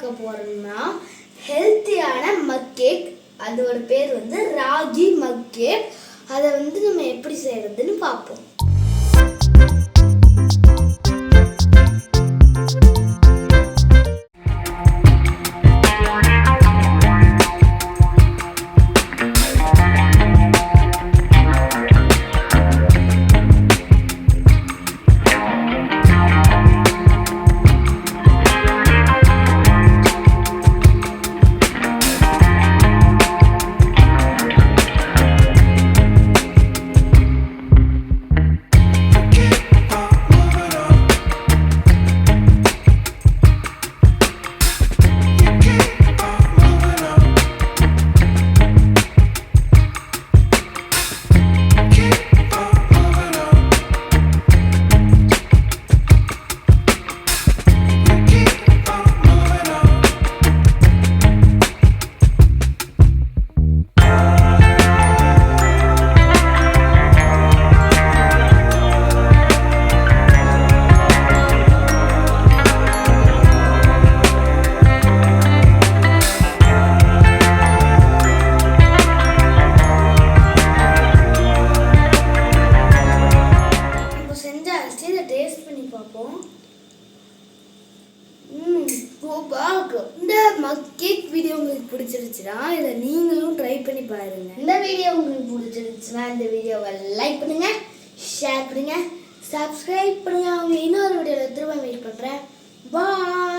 பார்க்க போறோம்னா ஹெல்த்தியான மக்கேக் அதோட பேர் வந்து ராகி மக்கேக் அதை வந்து நம்ம எப்படி செய்யறதுன்னு பார்ப்போம். பார்ப்போம் சூப்பராக இருக்கும் இந்த கேக் வீடியோ உங்களுக்கு பிடிச்சிருச்சுன்னா இதை நீங்களும் ட்ரை பண்ணி பாருங்க. இந்த வீடியோ உங்களுக்கு பிடிச்சிருச்சுன்னா இந்த வீடியோவை லைக் பண்ணுங்க ஷேர் பண்ணுங்க சப்ஸ்கிரைப் பண்ணுங்க. அவங்க இன்னொரு வீடியோவில் திரும்ப மீட் பண்ணுறேன் பாய்